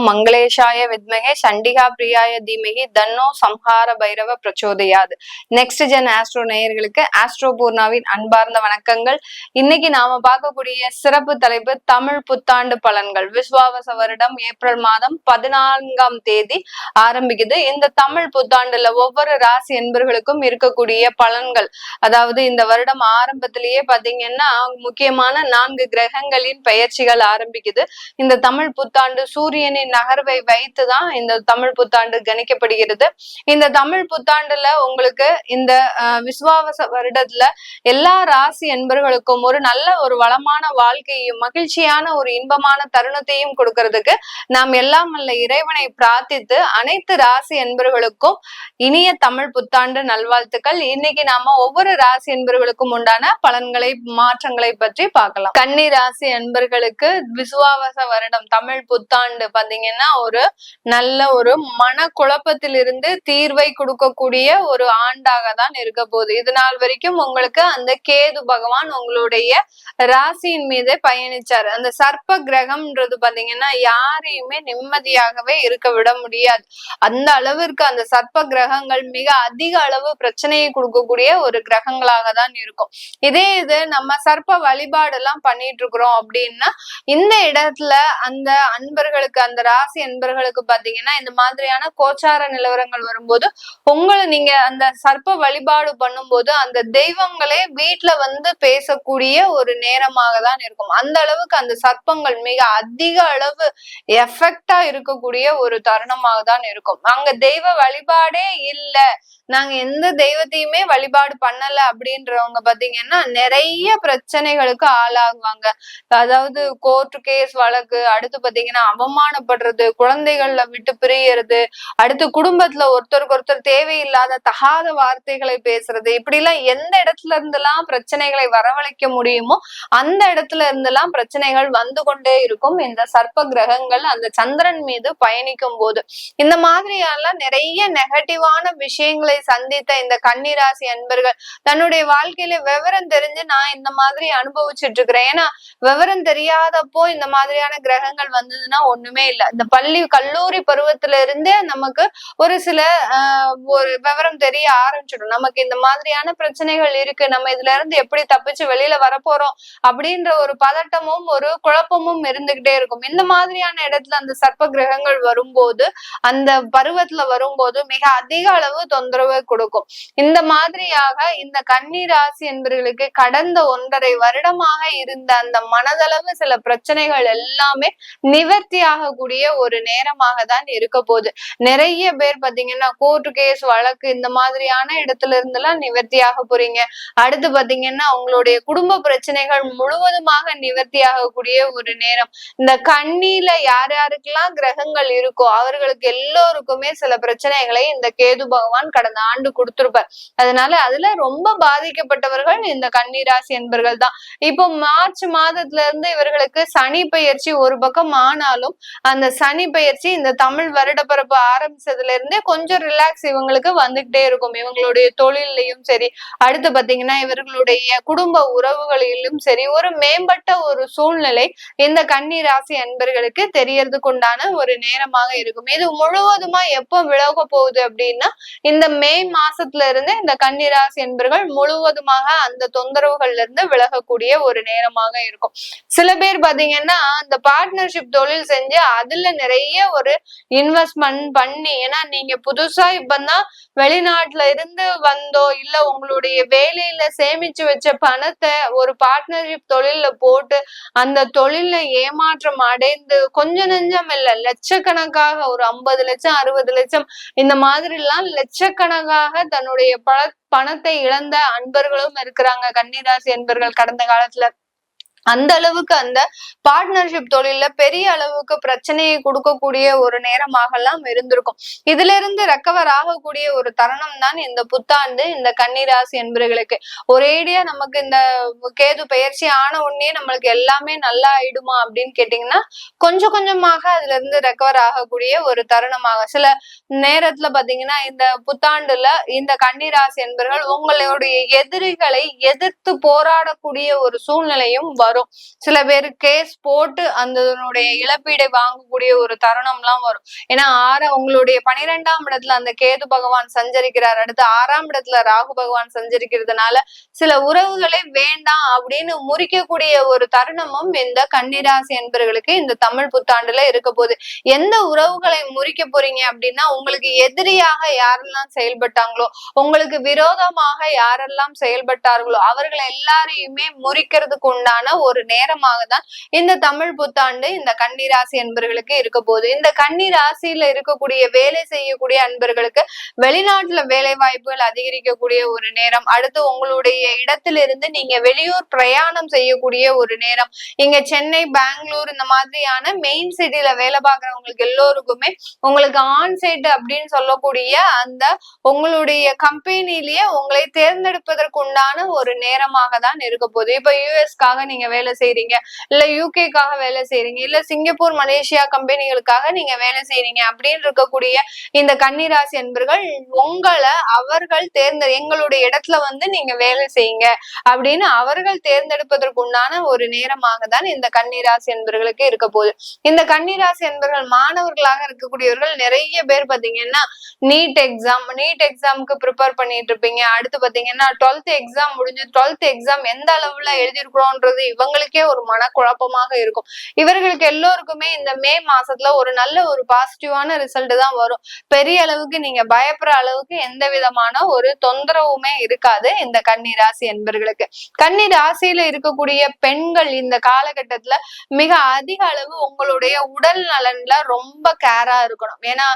ஓம் மங்களேஷாய வித்மகே சண்டிகா பிரியாய தீமகி தன்னோ சம்ஹார பைரவ பிரச்சோதையாது நெக்ஸ்ட் ஜென் ஆஸ்ட்ரோ நேயர்களுக்கு ஆஸ்ட்ரோ பூர்ணாவின் அன்பார்ந்த வணக்கங்கள் இன்னைக்கு நாம பார்க்கக்கூடிய சிறப்பு தலைப்பு தமிழ் புத்தாண்டு பலன்கள் விஸ்வாவச வருடம் ஏப்ரல் மாதம் பதினான்காம் தேதி ஆரம்பிக்குது இந்த தமிழ் புத்தாண்டுல ஒவ்வொரு ராசி என்பர்களுக்கும் இருக்கக்கூடிய பலன்கள் அதாவது இந்த வருடம் ஆரம்பத்திலேயே பாத்தீங்கன்னா முக்கியமான நான்கு கிரகங்களின் பெயர்ச்சிகள் ஆரம்பிக்குது இந்த தமிழ் புத்தாண்டு சூரியனின் நகர்வை வைத்துதான் இந்த தமிழ் புத்தாண்டு கணிக்கப்படுகிறது. இந்த தமிழ் புத்தாண்டுல உங்களுக்கு இந்த விஸ்வாவச வருடத்துல எல்லா ராசி என்பர்களுக்கும் ஒரு நல்ல ஒரு வளமான வாழ்க்கையையும் மகிழ்ச்சியான ஒரு இன்பமான தருணத்தையும் கொடுக்கறதுக்கு நாம் எல்லாம் அல்ல இறைவனை பிரார்த்தித்து அனைத்து ராசி என்பர்களுக்கும் இனிய தமிழ் புத்தாண்டு நல்வாழ்த்துக்கள். இன்னைக்கு நாம ஒவ்வொரு ராசி என்பர்களுக்கும் உண்டான பலன்களை மாற்றங்களை பற்றி பார்க்கலாம். கன்னி ராசி என்பர்களுக்கு விசுவாவச வருடம் தமிழ் புத்தாண்டு பாத்தீங்கன்னா ஒரு நல்ல ஒரு மன குழப்பத்திலிருந்து தீர்வை கொடுக்கக்கூடிய ஒரு ஆண்டாக தான் இருக்க போகுது. இது நாள் வரைக்கும் உங்களுக்கு அந்த கேது பகவான் உங்களுடைய ராசியின் மீது பயணிச்சார். அந்த சர்ப்ப கிரகம்ன்றது பாத்தீங்கன்னா யாரையுமே நிம்மதியாகவே இருக்க விட முடியாது. அந்த அளவிற்கு அந்த சர்ப்ப கிரகங்கள் மிக அதிக அளவு பிரச்சனையை கொடுக்கக்கூடிய ஒரு கிரகங்களாக தான் இருக்கும். இதே இது நம்ம சர்ப்ப வழிபாடு எல்லாம் பண்ணிட்டு இருக்கிறோம் அப்படின்னா இந்த இடத்துல அந்த அன்பர்களுக்கு அந்த ராசி என்பர்களுக்கு பாத்தீங்கன்னா இந்த மாதிரியான கோச்சார நிலவரங்கள் வரும்போது உங்களை நீங்க அந்த சர்ப்ப வழிபாடு பண்ணும்போது அந்த தெய்வங்களே வீட்டுல வந்து பேசக்கூடிய ஒரு நேரமாக தான் இருக்கும். அந்த அளவுக்கு அந்த சர்ப்பங்கள் மிக அதிக அளவு எஃபெக்டா இருக்கக்கூடிய ஒரு தருணமாக தான் இருக்கும். அங்க தெய்வ வழிபாடே இல்லை. நாங்க எந்த தெய்வத்தையுமே வழிபாடு பண்ணல அப்படின்றவங்க பாத்தீங்கன்னா நிறைய பிரச்சனைகளுக்கு ஆளாகுவாங்க. அதாவது கோர்ட் கேஸ் வழக்கு அடுத்து பாத்தீங்கன்னா ஏற்படுறது குழந்தைகள்ல விட்டு பிரியறது அடுத்து குடும்பத்துல ஒருத்தருக்கு ஒருத்தர் தேவையில்லாத தகாத வார்த்தைகளை பேசுறது இப்படி எல்லாம் எந்த இடத்துல இருந்தெல்லாம் பிரச்சனைகளை வரவழைக்க முடியுமோ அந்த இடத்துல இருந்தெல்லாம் பிரச்சனைகள் வந்து கொண்டே இருக்கும். இந்த சர்ப்ப கிரகங்கள் அந்த சந்திரன் மீது பயணிக்கும் போது இந்த மாதிரியான நிறைய நெகட்டிவான விஷயங்களை சந்தித்த இந்த கன்னிராசி அன்பர்கள் தன்னுடைய வாழ்க்கையில விவரம் தெரிஞ்சு நான் இந்த மாதிரி அனுபவிச்சுட்டு இருக்கிறேன். ஏன்னா விவரம் தெரியாதப்போ இந்த மாதிரியான கிரகங்கள் வந்ததுன்னா ஒண்ணுமே இல்லை. இந்த பள்ளி கல்லூரி பருவத்துல இருந்தே நமக்கு ஒரு சில ஆஹ் ஒரு விவரம் தெரிய ஆரம்பிச்சிடும். நமக்கு இந்த மாதிரியான பிரச்சனைகள் இருக்கு. நம்ம இதுல இருந்து எப்படி தப்பிச்சு வெளியில வரப்போறோம் அப்படின்ற ஒரு பதட்டமும் ஒரு குழப்பமும் இருந்துகிட்டே இருக்கும். இந்த மாதிரியான இடத்துல அந்த சர்ப்ப கிரகங்கள் வரும்போது அந்த பருவத்துல வரும்போது மிக அதிக அளவு தொந்தரவு கொடுக்கும். இந்த மாதிரியாக இந்த கன்னி ராசி என்பவர்களுக்கு கடந்த ஒன்றரை வருடமாக இருந்த அந்த மனதளவு சில பிரச்சனைகள் எல்லாமே நிவர்த்தி ஆகக்கூடிய ஒரு நேரமாக தான் இருக்க போகுது. நிறைய பேர் பாத்தீங்கன்னா கோர்ட் கேஸ் வழக்கு இந்த மாதிரியான இடத்துல இருந்து எல்லாம் நிவர்த்தி ஆக போறீங்க. அடுத்து பாத்தீங்கன்னா உங்களுடைய குடும்ப பிரச்சனைகள் முழுவதுமாக நிவர்த்தி ஆகக்கூடிய ஒரு நேரம். இந்த கண்ணில யார் யாருக்கெல்லாம் கிரகங்கள் இருக்கோ அவர்களுக்கு எல்லோருக்குமே சில பிரச்சனைகளை இந்த கேது பகவான் கடந்த ஆண்டு கொடுத்திருப்பார். அதனால அதுல ரொம்ப பாதிக்கப்பட்டவர்கள் இந்த கன்னிராசி என்பர்கள் தான். இப்போ மார்ச் மாதத்துல இருந்து இவர்களுக்கு சனி பயிற்சி ஒரு பக்கம் ஆனாலும் அந்த சனி பயிற்சி இந்த தமிழ் வருடப்பரப்பு ஆரம்பிச்சதுல இருந்தே கொஞ்சம் ரிலாக்ஸ் இவங்களுக்கு வந்துகிட்டே இருக்கும். இவங்களுடைய தொழிலையும் சரி அடுத்து பாத்தீங்கன்னா இவர்களுடைய குடும்ப உறவுகளிலும் சரி ஒரு மேம்பட்ட ஒரு சூழ்நிலை இந்த கன்னி ராசி அன்பர்களுக்கு தெரியறதுக்கு உண்டான ஒரு நேரமாக இருக்கும். இது முழுவதுமா எப்போ விலக போகுது அப்படின்னா இந்த மே மாசத்துல இருந்து இந்த கன்னிராசி என்பர்கள் முழுவதுமாக அந்த தொந்தரவுகள்ல இருந்து விலகக்கூடிய ஒரு நேரமாக இருக்கும். சில பேர் பாத்தீங்கன்னா அந்த பார்ட்னர்ஷிப் தொழில் செஞ்சு அதுல நிறைய ஒரு இன்வெஸ்ட்மெண்ட் பண்ணி ஏன்னா நீங்க புதுசா இப்பதான் வெளிநாட்டுல இருந்து வந்தோ இல்ல உங்களுடைய வேலையில சேமிச்சு வச்ச பணத்தை ஒரு பார்ட்னர்ஷிப் தொழில போட்டு அந்த தொழில ஏமாற்றம் அடைந்து கொஞ்ச நெஞ்சம் இல்ல லட்சக்கணக்காக ஒரு ஐம்பது லட்சம் அறுபது லட்சம் இந்த மாதிரி எல்லாம் லட்சக்கணக்காக தன்னுடைய பண பணத்தை இழந்த அன்பர்களும் இருக்கிறாங்க. கன்னிராசி என்பர்கள் கடந்த காலத்துல. அந்த அளவுக்கு அந்த பார்ட்னர்ஷிப் தொழில பெரிய அளவுக்கு பிரச்சனையை கொடுக்கக்கூடிய ஒரு நேரமாக எல்லாம் இருந்திருக்கும். இதுல இருந்து ரெக்கவர் ஆகக்கூடிய ஒரு தருணம் தான் இந்த புத்தாண்டு இந்த கன்னிராசி என்பர்களுக்கு. ஒரேடியா நமக்கு இந்த கேது பயிற்சி ஆன உடனே நம்மளுக்கு எல்லாமே நல்லா ஆயிடுமா அப்படின்னு கேட்டீங்கன்னா கொஞ்சம் கொஞ்சமாக அதுல இருந்து ரெக்கவர் ஆகக்கூடிய ஒரு தருணமாக. சில நேரத்துல பாத்தீங்கன்னா இந்த புத்தாண்டுல இந்த கன்னிராசி என்பர்கள் உங்களுடைய எதிரிகளை எதிர்த்து போராடக்கூடிய ஒரு சூழ்நிலையும் வரும் வரும். சில பேர் கேஸ் போட்டு அந்த இழப்பீடை வாங்கக்கூடிய ஒரு தருணம்லாம் வரும். ஏன்னா ஆற உங்களுடைய பனிரெண்டாம் இடத்துல அந்த கேது பகவான் சஞ்சரிக்கிறார். அடுத்து ஆறாம் இடத்துல ராகு பகவான் சஞ்சரிக்கிறதுனால சில உறவுகளே வேண்டாம் அப்படின்னு முறிக்கக்கூடிய ஒரு தருணமும் இந்த கன்னிராசி என்பர்களுக்கு இந்த தமிழ் புத்தாண்டுல இருக்க போகுது. எந்த உறவுகளை முறிக்க போறீங்க அப்படின்னா உங்களுக்கு எதிரியாக யாரெல்லாம் செயல்பட்டாங்களோ உங்களுக்கு விரோதமாக யாரெல்லாம் செயல்பட்டார்களோ அவர்கள் எல்லாரையுமே முறிக்கிறதுக்கு உண்டான ஒரு நேரமாக தான் இந்த தமிழ் புத்தாண்டு இந்த கன்னிராசி அன்பர்களுக்கு இருக்க போகுது. இந்த கன்னி ராசியில இருக்கக்கூடிய வேலை செய்யக்கூடிய அன்பர்களுக்கு வெளிநாட்டுல வேலை வாய்ப்புகள் அதிகரிக்கக்கூடிய ஒரு நேரம். அடுத்து உங்களுடைய இடத்திலிருந்து நீங்க வெளியூர் பிரயாணம் செய்யக்கூடிய ஒரு நேரம். இங்க சென்னை பெங்களூர் இந்த மாதிரியான மெயின் சிட்டில வேலை பார்க்கறவங்களுக்கு எல்லோருக்குமே உங்களுக்கு ஆன் சைட் அப்படின்னு சொல்லக்கூடிய அந்த உங்களுடைய கம்பெனிலேயே உங்களை தேர்ந்தெடுப்பதற்கு உண்டான ஒரு நேரமாக தான் இருக்க போகுது. இப்ப யூஎஸ்க்காக நீங்க வேலை செய்யறீங்க இல்ல யூகேக்காக வேலை செய்றீங்க? இல்ல சிங்கப்பூர் மலேசியா கம்பெனிகளுக்காக நீங்க வேலை செய்யறீங்க அப்படின்னு இருக்கக்கூடிய இந்த கன்னிராசி என்பர்கள் உங்களை அவர்கள் தேர்ந்த எங்களுடைய இடத்துல வந்து நீங்க வேலை செய்யுங்க அப்படின்னு அவர்கள் தேர்ந்தெடுப்பதற்கு உண்டான ஒரு நேரமாக தான் இந்த கன்னிராசி என்பர்களுக்கு இருக்க போகுது. இந்த கன்னிராசி என்பர்கள் மாணவர்களாக இருக்கக்கூடியவர்கள் நிறைய பேர் பாத்தீங்கன்னா நீட் எக்ஸாம் நீட் எக்ஸாமுக்கு ப்ரிப்பேர் பண்ணிட்டு இருப்பீங்க. அடுத்து பாத்தீங்கன்னா டுவெல்த் எக்ஸாம் முடிஞ்சு டுவெல்த் எக்ஸாம் எந்த அளவுல எழுதியிருக்கிறோன்றது இவங்களுக்கே ஒரு மனக்குழப்பமாக இருக்கும். இவர்களுக்கு எல்லோருக்குமே இந்த மே மாசத்துல ஒரு நல்ல ஒரு பாசிட்டிவான ரிசல்ட் தான் வரும். பெரிய அளவுக்கு நீங்க பயப்படுற அளவுக்கு எந்த விதமான ஒரு தொந்தரவுமே இருக்காது இந்த கன்னி ராசி என்பர்களுக்கு. கன்னி ராசியில இருக்கக்கூடிய பெண்கள் இந்த காலகட்டத்துல மிக அதிக அளவு உங்களுடைய உடல் நலன்ல ரொம்ப கேரா இருக்கணும். ஏன்னா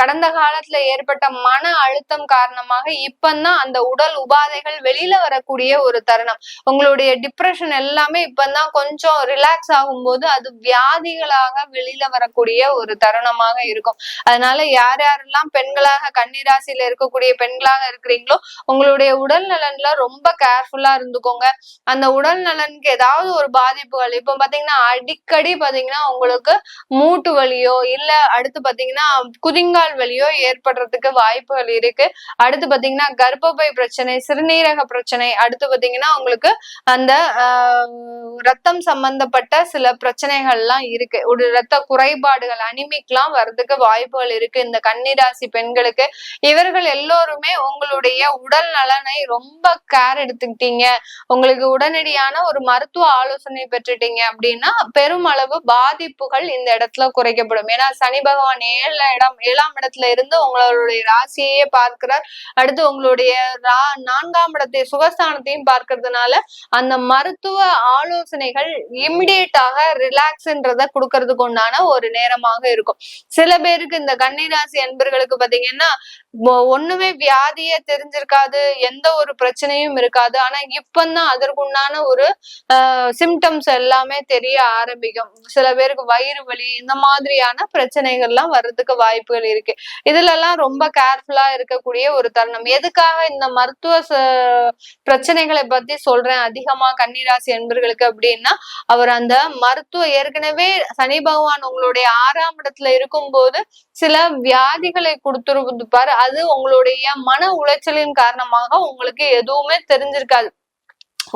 கடந்த காலத்துல ஏற்பட்ட மன அழுத்தம் காரணமாக இப்பந்தான் அந்த உடல் உபாதைகள் வெளியில வரக்கூடிய ஒரு தருணம். உங்களுடைய டிப்ரெஷன் எல்லாம் எல்லாமே இப்பதான் கொஞ்சம் ரிலாக்ஸ் ஆகும்போது அது வியாதிகளாக வெளியில வரக்கூடிய ஒரு தருணமாக இருக்கும். அதனால யார் யாரெல்லாம் பெண்களாக கன்னிராசியில இருக்கக்கூடிய பெண்களாக இருக்கிறீங்களோ உங்களுடைய உடல் நலன்ல ரொம்ப கேர்ஃபுல்லா இருந்துக்கோங்க. அந்த உடல் நலனுக்கு ஏதாவது ஒரு பாதிப்புகள் இப்ப பாத்தீங்கன்னா அடிக்கடி பாத்தீங்கன்னா உங்களுக்கு மூட்டு வலியோ இல்ல அடுத்து பாத்தீங்கன்னா குதிங்கால் வலியோ ஏற்படுறதுக்கு வாய்ப்புகள் இருக்கு. அடுத்து பாத்தீங்கன்னா கர்ப்பப்பை பிரச்சனை சிறுநீரக பிரச்சனை அடுத்து பாத்தீங்கன்னா உங்களுக்கு அந்த ரத்தம் சம்பந்தப்பட்ட சில பிரச்சனைகள்லாம் இருக்கு. ஒரு ரத்த குறைபாடுகள் அனிமிக்லாம் வர்றதுக்கு வாய்ப்புகள் இருக்கு. இந்த கன்னிராசி பெண்களுக்கு இவர்கள் எல்லோருமே உங்களுடைய உடல் நலனை ரொம்ப கேர் எடுத்துக்கிட்டீங்க. உங்களுக்கு உடனடியான ஒரு மருத்துவ ஆலோசனை பெற்றுட்டீங்க அப்படின்னா பெருமளவு பாதிப்புகள் இந்த இடத்துல குறைக்கப்படும். ஏன்னா சனி பகவான் ஏழு இடம் ஏழாம் இடத்துல இருந்து உங்களுடைய ராசியையே பார்க்கிறார். அடுத்து உங்களுடைய நான்காம் இடத்தை சுகஸ்தானத்தையும் பார்க்கறதுனால அந்த மருத்துவ ஆலோசனைகள் இமிடியேட்டாக ரிலாக்ஸ்ன்றத கொடுக்கறதுக்கு உண்டான ஒரு நேரமாக இருக்கும். சில பேருக்கு இந்த கன்னிராசி அன்பர்களுக்கு பாத்தீங்கன்னா ஒண்ணுமே வியாதிய தெரிஞ்சிருக்காது எந்த ஒரு பிரச்சனையும் இருக்காது. ஆனா இப்பந்தான் அதற்குண்டான ஒரு சிம்டம்ஸ் எல்லாமே தெரிய ஆரம்பிக்கும். சில பேருக்கு வயிறு வலி இந்த மாதிரியான பிரச்சனைகள்லாம் வர்றதுக்கு வாய்ப்புகள் இருக்கு. இதுல எல்லாம் ரொம்ப கேர்ஃபுல்லா இருக்கக்கூடிய ஒரு தருணம். எதுக்காக இந்த மருத்துவ பிரச்சனைகளை பத்தி சொல்றேன்? அதிகமா கன்னிராசி என்பர்களுக்கு அப்படின்னா அவர் அந்த மருத்துவ ஏற்கனவே சனி பகவான் உங்களுடைய ஆறாம் இடத்துல இருக்கும் போது சில வியாதிகளை கொடுத்துருப்பாரு. அது உங்களுடைய மன உளைச்சலின் காரணமாக உங்களுக்கு எதுவுமே தெரிஞ்சிருக்காது.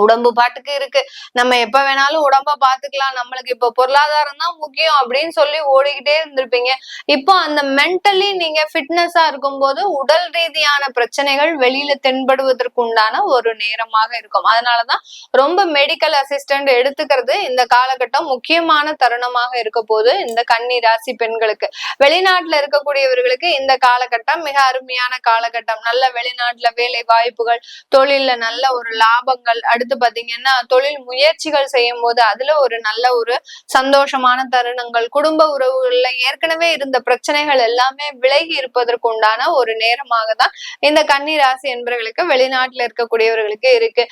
உடம்பு பாட்டுக்கு இருக்கு. நம்ம எப்ப வேணாலும் உடம்ப பாத்துக்கலாம். நம்மளுக்கு இப்ப பொருளாதாரம் தான் முக்கியம் அப்படின்னு சொல்லி ஓடிக்கிட்டே இருந்திருப்பீங்க. இப்போ அந்த மென்டலி நீங்க ஃபிட்னஸா இருக்கும்போது உடல் ரீதியான பிரச்சனைகள் வெளியில தென்படுவதற்கு உண்டான ஒரு நேரமாக இருக்கும். அதனாலதான் ரொம்ப மெடிக்கல் அசிஸ்டன்ட் எடுத்துக்கிறது இந்த காலகட்டம் முக்கியமான தருணமாக இருக்க போது இந்த கன்னி ராசி பெண்களுக்கு. வெளிநாட்டுல இருக்கக்கூடியவர்களுக்கு இந்த காலகட்டம் மிக அருமையான காலகட்டம். நல்ல வெளிநாட்டுல வேலை வாய்ப்புகள் தொழில்ல நல்ல ஒரு லாபங்கள் அடுத்து பாத்தீங்கன்னா தொழில் முயற்சிகள் செய்யும் போது அதுல ஒரு நல்ல ஒரு சந்தோஷமான தருணங்கள் குடும்ப உறவுகள்ல ஏற்கனவே இருந்த பிரச்சனைகள் எல்லாமே விலகி இருப்பதற்கு உண்டான ஒரு நேரமாக தான் இந்த கன்னி ராசி என்பவர்களுக்கு வெளிநாட்டுல இருக்கக்கூடியவர்களுக்கு இருக்கு.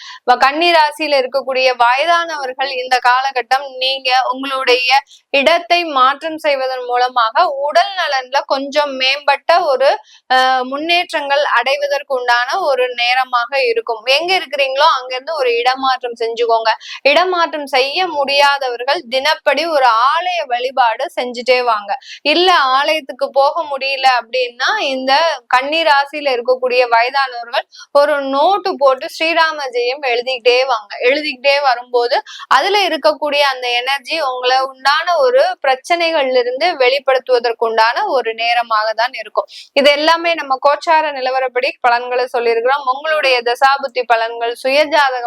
கன்னி ராசியில இருக்கக்கூடிய வயதானவர்கள் இந்த காலகட்டம் நீங்க உங்களுடைய இடத்தை மாற்றம் செய்வதன் மூலமாக உடல் நலன்ல கொஞ்சம் மேம்பட்ட ஒரு முன்னேற்றங்கள் அடைவதற்கு உண்டான ஒரு நேரமாக இருக்கும். எங்க இருக்கிறீங்களோ அங்க இருந்து ஒரு இடமாற்றம் செஞ்சுக்கோங்க. இடமாற்றம் செய்ய முடியாதவர்கள் தினப்படி ஒரு ஆலய வழிபாடு செஞ்சுட்டே வாங்க. இல்ல ஆலயத்துக்கு போக முடியல அப்படின்னா இந்த கண்ணீர் ராசியில இருக்கக்கூடிய வயதானவர்கள் ஒரு நோட்டு போட்டு ஸ்ரீராம ஜெயம் எழுதிக்கிட்டே வாங்க. எழுதிக்கிட்டே வரும்போது அதுல இருக்கக்கூடிய அந்த எனர்ஜி உங்களை உண்டான ஒரு பிரச்சனைகள்ல இருந்து வெளிப்படுத்துவதற்கு உண்டான ஒரு நேரமாக தான் இருக்கும். இது எல்லாமே நம்ம கோச்சார நிலவரப்படி பலன்களை சொல்லியிருக்கிறோம். உங்களுடைய தசாபுத்தி பலன்கள் சுயஜாதக